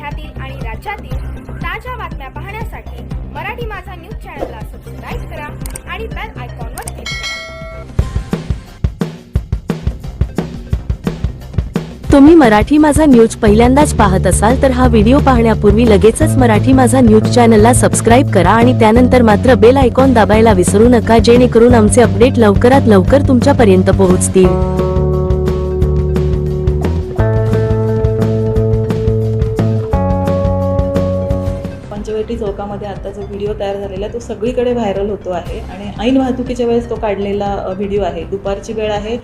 जिल्ह्यातील आणि राज्यातील ताज्या बातम्या पाहण्यासाठी मराठी माझा न्यूज चॅनलला सबस्क्राईब करा आणि बेल आयकॉनवर क्लिक करा. तुम्ही मराठी माझा न्यूज पहिल्यांदाच पाहत असाल तर हा व्हिडिओ पाहण्यापूर्वी लगेचच मराठी माझा न्यूज चॅनलला सबस्क्राईब करा आणि त्यानंतर मात्र बेल आयकॉन दाबायला विसरू नका जेणेकरून आमचे अपडेट लवकरात लवकर तुमच्यापर्यंत पोहोचतील. पंचवटी चौकामध्ये आता जो व्हिडिओ तयार झालेला आहे. तो सगळीकडे व्हायरल होतो आहे. आणि ऐन वाहतुकीच्या वेळेस तो काढलेला व्हिडिओ आहे. दुपारची वेळ आहे.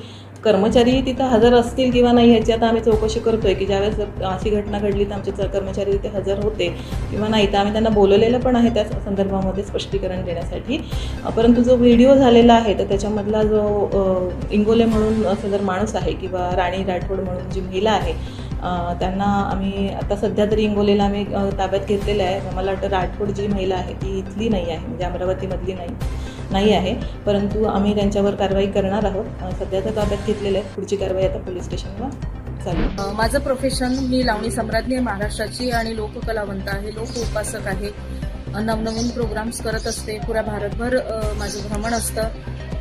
कर्मचारी तिथं हजर असतील किंवा नाही ह्याची आता आम्ही चौकशी करतोय की ज्यावेळेस जर अशी घटना घडली तर आमचे कर्मचारी तिथे हजर होते किंवा नाही. तर आम्ही त्यांना बोलवलेलं पण आहे त्या संदर्भामध्ये स्पष्टीकरण देण्यासाठी. परंतु जो व्हिडिओ झालेला आहे तर त्याच्यामधला जो इंगोले म्हणून असं जर माणूस आहे किंवा राणी राठोड म्हणून जी महिला आहे त्यांना आम्ही आता सध्या तरी इंगोलेला आम्ही ताब्यात घेतलेलं आहे. मला वाटतं राठोड जी महिला आहे ती इथली नाही आहे. म्हणजे अमरावतीमधली नाही नाही आहे. परंतु आम्ही त्यांच्यावर कारवाई करणार आहोत. सध्या तर ताब्यात घेतलेलं आहे. पुढची कारवाई आता पोलीस स्टेशनला चालू माझं प्रोफेशन मी लावणी सम्राज्ञी आहे महाराष्ट्राची आणि लोककलावंत आहे. लोक उपासक आहे. नवनवीन प्रोग्राम्स करत असते. पुऱ्या भारतभर माझं भ्रमण असतं.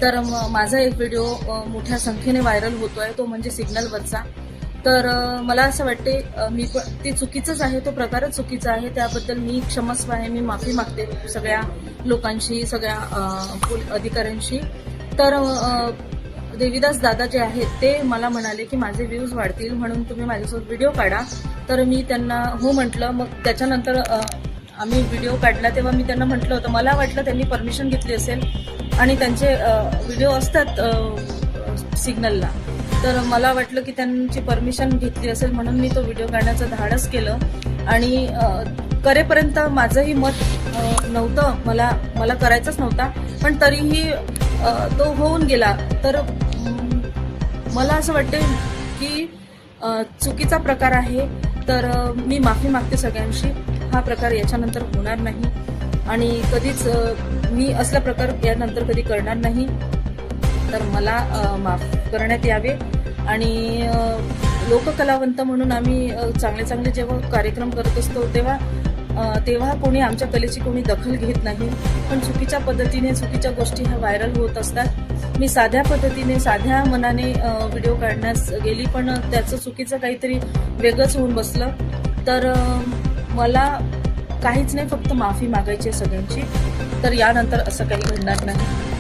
तर माझा एक व्हिडिओ मोठ्या संख्येने व्हायरल होतो आहे तो म्हणजे सिग्नलवरचा तर मला असं वाटते मी पण ते चुकीचंच आहे तो प्रकारच चुकीचा आहे. त्याबद्दल मी क्षमस्व आहे मी माफी मागते सगळ्या लोकांशी सगळ्या अधिकाऱ्यांशी. तर देवीदास दादा जे आहेत ते मला म्हणाले की माझे व्ह्यूज वाढतील म्हणून तुम्ही माझ्यासोबत व्हिडिओ काढा. तर मी त्यांना हो म्हटलं मग त्याच्यानंतर आम्ही व्हिडिओ काढला तेव्हा मी त्यांना म्हटलं होतं. मला वाटलं त्यांनी परमिशन घेतली असेल आणि त्यांचे व्हिडिओ असतात सिग्नलला. तर मला वाटलं की त्यांची परमिशन घेतली असेल म्हणून मी तो व्हिडिओ काढण्याचं धाडस केलं. आणि करेपर्यंत माझंही मत नव्हतं. मला मला करायचंच नव्हता. पण तरीही तो होऊन गेला. तर मला असं वाटते की चुकीचा प्रकार आहे. तर मी माफी मागते सगळ्यांशी. हा प्रकार याच्यानंतर होणार नाही. आणि कधीच मी असला प्रकार यानंतर कधी करणार नाही. तर मला माफ करण्यात यावे. आणि लोककलावंत म्हणून आम्ही चांगले चांगले जेव्हा कार्यक्रम करत असतो तेव्हा तेव्हा कोणी आमच्या कलेची कोणी दखल घेत नाही. पण चुकीच्या पद्धतीने चुकीच्या गोष्टी ह्या व्हायरल होत असतात. मी साध्या पद्धतीने साध्या मनाने व्हिडिओ काढण्यास गेली पण त्याचं चुकीचं काहीतरी वेगळंच होऊन बसलं. तर मला काहीच नाही फक्त माफी मागायची आहे सगळ्यांची. तर यानंतर असं काही घडणार नाही.